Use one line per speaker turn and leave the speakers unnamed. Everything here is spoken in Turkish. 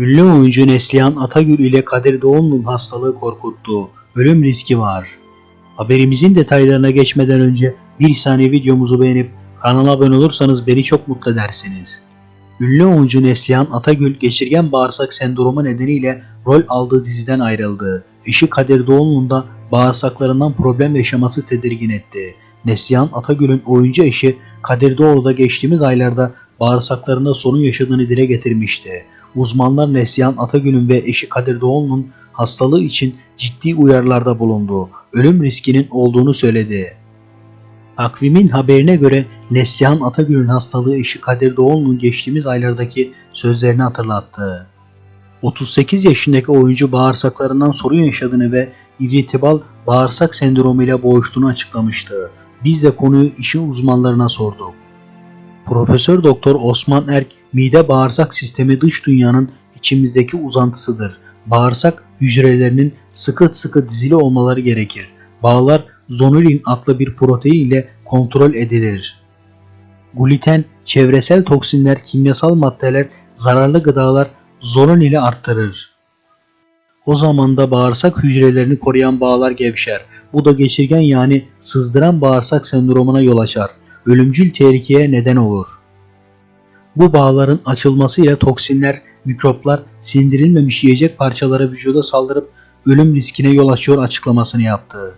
Ünlü oyuncu Neslihan Atagül ile Kadir Doğumlu'nun hastalığı korkuttu. Ölüm riski var. Haberimizin detaylarına geçmeden önce bir saniye videomuzu beğenip kanala abone olursanız beni çok mutlu edersiniz. Ünlü oyuncu Neslihan Atagül geçirgen bağırsak sendromu nedeniyle rol aldığı diziden ayrıldı. Eşi Kadir Doğumlu'nun da bağırsaklarından problem yaşaması tedirgin etti. Neslihan Atagül'ün oyuncu eşi Kadir Doğulu da geçtiğimiz aylarda bağırsaklarında sorun yaşadığını dile getirmişti. Uzmanlar Neslihan Atagül'ün ve eşi Kadir Doğulu'nun hastalığı için ciddi uyarılarda bulundu. Ölüm riskinin olduğunu söyledi. Takvimin haberine göre Neslihan Atagül'ün hastalığı eşi Kadir Doğulu'nun geçtiğimiz aylardaki sözlerini hatırlattı. 38 yaşındaki oyuncu bağırsaklarından sorun yaşadığını ve irritibal bağırsak sendromu ile boğuştuğunu açıklamıştı. Biz de konuyu işin uzmanlarına sorduk. Profesör Doktor Osman Erk, mide bağırsak sistemi dış dünyanın içimizdeki uzantısıdır. Bağırsak hücrelerinin sıkı sıkı dizili olmaları gerekir. Bağlar zonulin adlı bir protein ile kontrol edilir. Gluten, çevresel toksinler, kimyasal maddeler, zararlı gıdalar zonulini arttırır. O zaman da bağırsak hücrelerini koruyan bağlar gevşer. Bu da geçirgen yani sızdıran bağırsak sendromuna yol açar. Ölümcül tehlikeye neden olur. Bu bağların açılmasıyla toksinler, mikroplar, sindirilmemiş yiyecek parçaları vücuda saldırıp ölüm riskine yol açıyor açıklamasını yaptı.